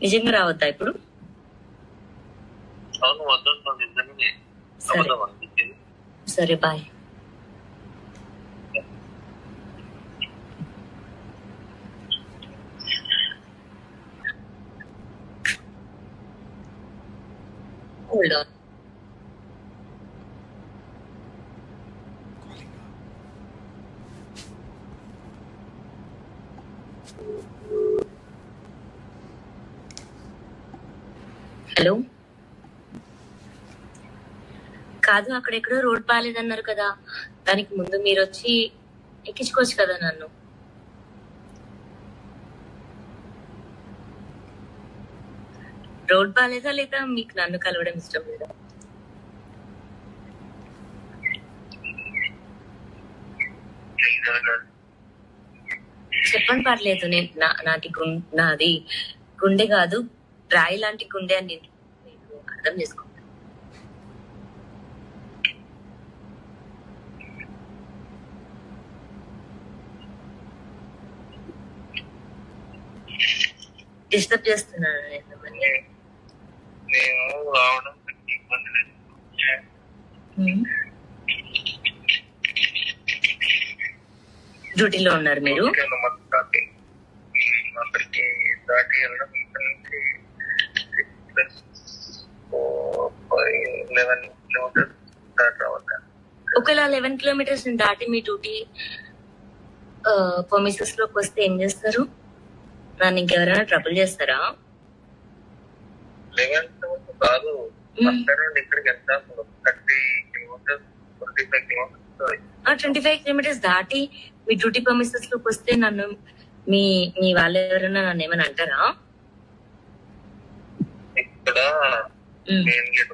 నిజంగా రావద్దా ఇప్పుడు అవును వద్దంటాను నిజంగానే సరే అబద్ధం అనిపించింది సరే బాయ్ హోల్డ్ ఆన్ హలో? కాదు అక్కడెక్కడో రోడ్ బాగాలేదన్నారు కదా. దానికి ముందు మీరు వచ్చి ఎక్కించుకోవచ్చు కదా నన్ను. రోడ్ బాగాలేదా లేదా మీకు నన్ను కలవడం ఇష్టం లేదా? చెప్పండి పర్లేదు. నేను నా నాటి గుం నాది గుండె కాదు. రాయి లాంటి గుండె అని నేను అర్థం చేసుకుంటాను డిస్టర్బ్ చేస్తున్నాను నేను. నేను రావడం ఇబ్బంది లేదు. డ్యూటీలో ఉన్నారు మీరు అక్కడికి దాటి వెళ్ళడం ఇక్కడ నుంచి లెవెన్ కిలోమీటర్స్ ఒకవేళ లెవెన్ కిలోమీటర్స్ దాటి మీ డ్యూటీ పర్మిసెస్లోకి వస్తే ఏం చేస్తారు? నన్ను ఇంకెవరైనా ట్రబుల్ చేస్తారా? లెవెన్ కాదు. ఉమ్. అక్కడ నుండి ఇక్కడికి ఎంత thirty kilometres twenty five kilometres twenty five kilometres దాటి మీ డ్యూటీ పర్మిసెస్లోకి వస్తే నన్ను మీ మీ వాళ్ళు ఎవరైనా నన్ను ఏమైనా అంటారా? ఇక్కడ. మెయిన్ గేట్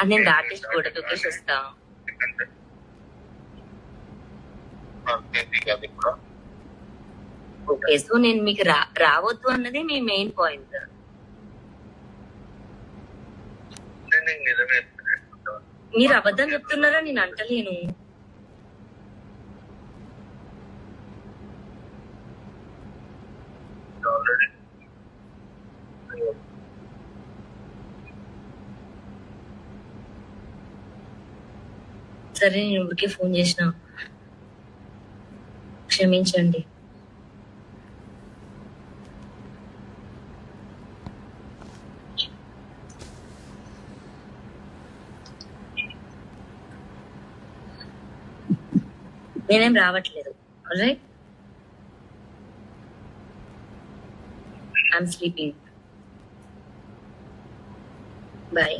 అది నేను దాటేసి గోడ దూకేసి వస్తా కూడా. ఓకే సో నేను మీకు రా రావద్దు అన్నది మీ మెయిన్ పాయింట్. మీరు అబద్ధం చెప్తున్నారా? నేను అంటలేను. సరే నేను ఊరికే ఫోన్ చేసిన. క్షమించండి. నేనేం రావట్లేదు. Right I'm sleeping bye